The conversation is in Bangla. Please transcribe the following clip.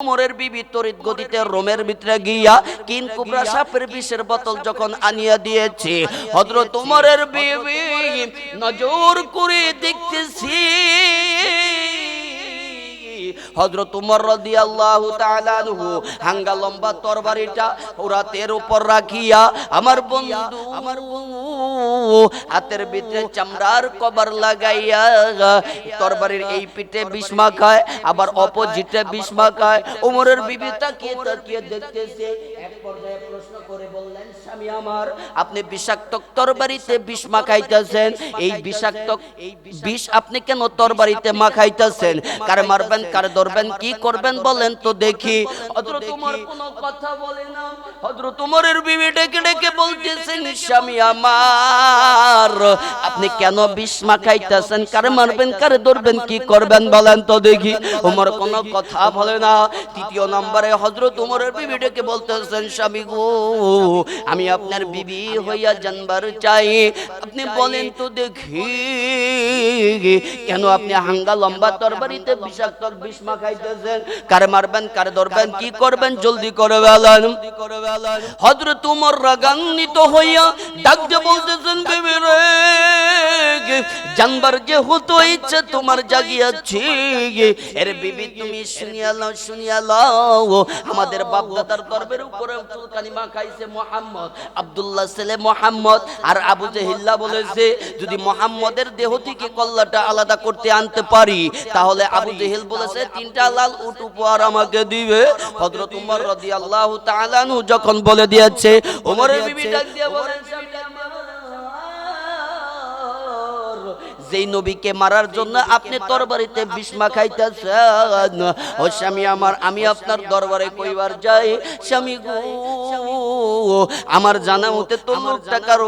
উমরের বিবি তরিত গদিতে রোমের ভিতরে গিয়া কিন কুবরা সাপের বিষের বোতল যখন আনিয়া দিয়েছে, হযরত উমরের বিবি নজর করে দেখতেছি। হযরত উমর রাদিয়াল্লাহু তাআলা আনহু হাঙ্গা লম্বা তরবারিটা ওরাতের উপর রাখিয়া আমার বন্ধু আমার হাতের ভিতরে চামড়ার কভার লাগাইয়া তরবারির এই পিঠে বিষ মাখায় আবার অপোজিটে বিষ মাখায়। উমরের বিবি তাকিয়ে তাকিয়ে দেখতেছে এক পর্যায়ে প্রশ্ন করে বললেন স্বামী আমার আপনি বিষাক্ত তরবারিতে বিষ মাখাইতেছেন? এই বিষাক্ত এই বিষ আপনি কেন তরবারিতে মাখাইতেছেন? কার মারবেন কার ধরবেন কি করবেন বলেন তো দেখি। হযরত উমর কোনো কথা বলে না। হযরত উমরের বিবি ডেকে ডেকে বলতেছেন স্বামী আমার আপনি কেন বিষ মাখাইতেছেন? কার মারবেন কার ধরবেন কি করবেন বলেন তো দেখি? কোনো কথা বলে না। তৃতীয় নম্বরে হযরত বিবি ডেকে বলতেছেন স্বামী গো আমি আপনার বিবি হইয়া জানবার চাই। আপনি বলেন তো দেখি। কেন আপনি হাঙ্গা লম্বা তরবারিতে বিষাক্ত বিষ মাখাইতেছেন কার মারবেন কার ধরবেন কি করবেন জলদি করে বেলান। হজরত উমর রাগান্বিত হইয়া ডাক দিয়ে বলতেছেন বেবি রে জানবার যে হতো ইচ্ছে তোমার জাগিয়াছি, এর বিবি তুমি শুনিয়া লাও শুনিয়া লাও। আমাদের বাপ দাদার গর্বের উপরে চুলকানি মাখাইছে মোহাম্মদ। আব্দুল্লাহ ছেলে মোহাম্মদ। আর আবু জেহিল্লা বলেছে, যদি মোহাম্মদের দেহ থেকে কল্লাটা আলাদা করতে আনতে পারি, তাহলে আবু জেহেল বলেছে, তিনটা লাল উট উপহার আমাকে দিবে। হযরত উমর তাআলা আনহু যখন বলে দিয়েছে ওমরের বিবি ডাক দিয়ে বলেন যেই নবীকে মারার জন্য আপনি তরবারিতে বিষ্মা খাইতেছেন ও স্বামী আমার আমি আপনার দরবারে কইবার যাই স্বামী গো আমার জানা মতে তো লোকটা কারও